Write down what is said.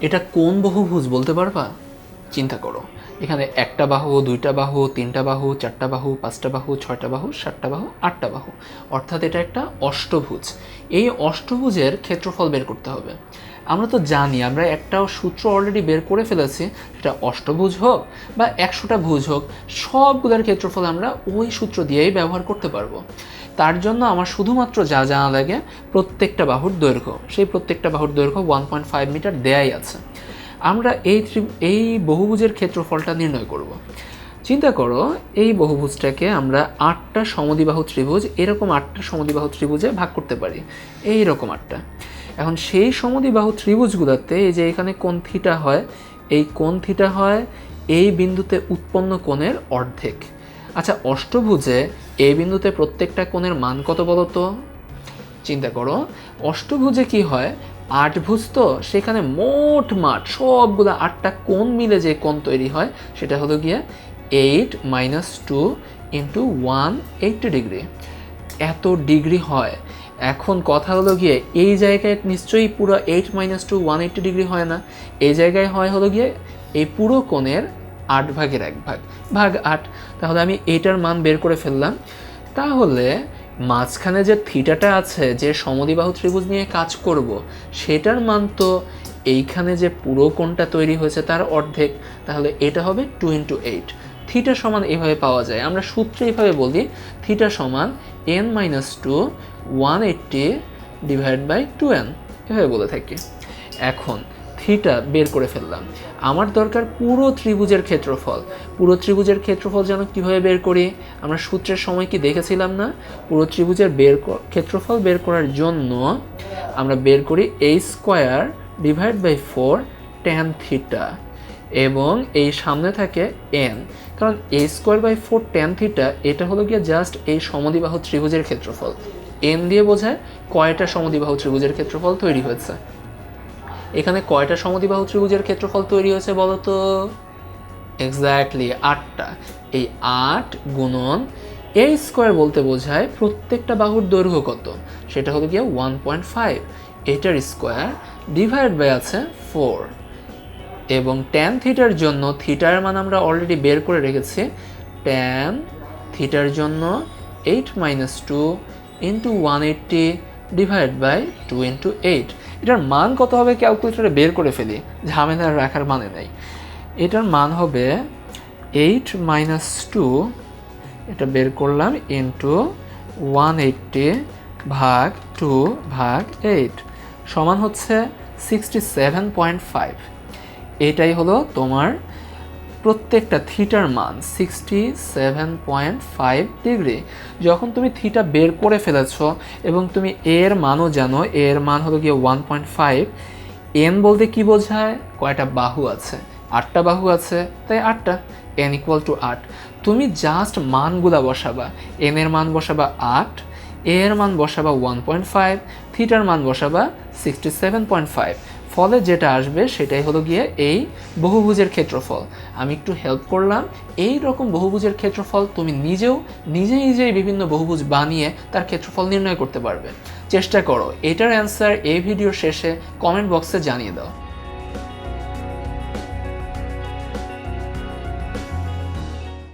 এটা কোন বহুভুজ বলতে পারবা? চিন্তা করো। এখানে একটা বাহু, দুইটা বাহু, তিনটা বাহু, চারটা বাহু, পাঁচটা বাহু, ছয়টা বাহু, সাতটা বাহু, আটটা বাহু। অর্থাৎ এটা একটা অষ্টভুজ। এই অষ্টভুজের ক্ষেত্রফল বের করতে হবে। আমরা তো জানি, আমরা একটা সূত্র অলরেডি বের করে ফেলেছি, সেটা অষ্টভুজ হোক বা একশোটা ভুজ হোক, সবগুলোর ক্ষেত্রফল আমরা ওই সূত্র দিয়েই ব্যবহার করতে পারব। তার জন্য আমার শুধুমাত্র যা জানা লাগে প্রত্যেকটা বাহুর দৈর্ঘ্য। সেই প্রত্যেকটা বাহুর দৈর্ঘ্য ওয়ান পয়েন্ট ফাইভ মিটার দেয়াই আছে। আমরা এই ত্রি- এই বহুভুজের ক্ষেত্রফলটা নির্ণয় করব। চিন্তা করো, এই বহুভুজটাকে আমরা আটটা সমদিবাহু ত্রিভুজ, এরকম আটটা সমদ্বিবাহু ত্রিভুজে ভাগ করতে পারি। এই রকম আটটা। এখন সেই সমদিবাহু ত্রিভুজগুলোতে এই যে এখানে কোন থিটা হয়, এই কোন থিটা হয়, এই বিন্দুতে উৎপন্ন কোণের অর্ধেক। আচ্ছা অষ্টভুজে এই বিন্দুতে প্রত্যেকটা কোণের মান কত বলো তো? চিন্তা করো, অষ্টভুজে কি হয়? আটভুজ তো, সেখানে মোট মাঠ, সবগুলো আটটা কোণ মিলে যে কোণ তৈরি হয়, সেটা হলো গিয়ে eight minus two into one eighty degree এত ডিগ্রি হয়। এখন কথা হলো গিয়ে, এই জায়গায় নিশ্চয়ই পুরো eight minus two one eighty degree হয় না। এই জায়গায় হয় হলো গিয়ে, এই পুরো কোণের আট ভাগের এক ভাগ। ভাগ আট। তাহলে আমি এইটার মান বের করে ফেললাম। তাহলে মাঝখানে যে থিটাটা আছে, যে সমদ্বিবাহু ত্রিভুজ নিয়ে কাজ করব, সেটার মান তো এইখানে যে পুরো কোণটা তৈরি হয়েছে তার অর্ধেক। তাহলে এটা হবে টু ইন্টু এইট থিটা সমান এভাবে পাওয়া যায়। আমরা সূত্রে এইভাবে বলি, থিটা সমান N minus two one eighty divide by two N এভাবে বলে থাকি। এখন থিটা বের করে ফেললাম। আমার দরকার পুরো ত্রিভুজের ক্ষেত্রফল। পুরো ত্রিভুজের ক্ষেত্রফল যেন কীভাবে বের করি? আমরা সূত্রের সময় কি দেখেছিলাম না? পুরো ত্রিভুজের বের ক্ষেত্রফল বের করার জন্য আমরা বের করি এই square divide by four tan theta এবং এই সামনে থাকে এন। কারণ A square by four tan theta, এটা হলো গিয়ে জাস্ট এই সমদ্বিবাহু ত্রিভুজের ক্ষেত্রফল। এন দিয়ে বোঝায় কয়টা সমদ্বিবাহু ত্রিভুজের ক্ষেত্রফল তৈরি হয়েছে। এখানে কয়টা সমদ্বিবাহু ত্রিভুজের ক্ষেত্রফল তৈরি হয়েছে বলো তো এক্স্যাক্টলি আটটা। এই আট গুণন এই স্কোয়ার বলতে বোঝায় প্রত্যেকটা বাহুর দৈর্ঘ্য কত? সেটা হলো গিয়ে ওয়ান পয়েন্ট ফাইভ এটার স্কোয়ার ডিভাইড বাই আছে ফোর এবং ট্যান থিটার জন্য থিটার মান আমরা অলরেডি বের করে রেখেছি। ট্যান থিটার জন্য eight minus two into one eighty divide by two into eight এটার মান কত হবে ক্যালকুলেটারে বের করে ফেলি ঝামেলা রাখার মানে নেই। এটার মান হবে এইট মাইনাস টু এটা বের করলাম ইন্টু ওয়ান এইটটি ভাগ টু ভাগ এইট সমান হচ্ছে সিক্সটি সেভেন পয়েন্ট ফাইভ এটাই হলো তোমার প্রত্যেকটা থিটার মান sixty seven point five degree যখন তুমি থিটা বের করে ফেলেছ এবং তুমি এর মানও জানো, এর মান হলো গিয়ে ওয়ান পয়েন্ট ফাইভ এন বলতে কি বোঝায়? কয়টা বাহু আছে? আটটা বাহু আছে, তাই আটটা। এন ইকুয়াল টু আট। তুমি জাস্ট মানগুলা বসাবা। এন এর মান বসাবা আট, এর মান বসাবা ওয়ান পয়েন্ট ফাইভ থিটার মান বসাবা সিক্সটি সেভেন পয়েন্ট ফাইভ ফলে যেটা আসবে সেটাই হলো গিয়ে এই বহুভুজের ক্ষেত্রফল। আমি একটু হেল্প করলাম, এই রকম বহুভুজের ক্ষেত্রফল তুমি নিজেও নিজে নিজেই বিভিন্ন বহুভুজ বানিয়ে তার ক্ষেত্রফল নির্ণয় করতে পারবে। চেষ্টা করো, এটার অ্যান্সার এই ভিডিও শেষে কমেন্ট বক্সে জানিয়ে দাও।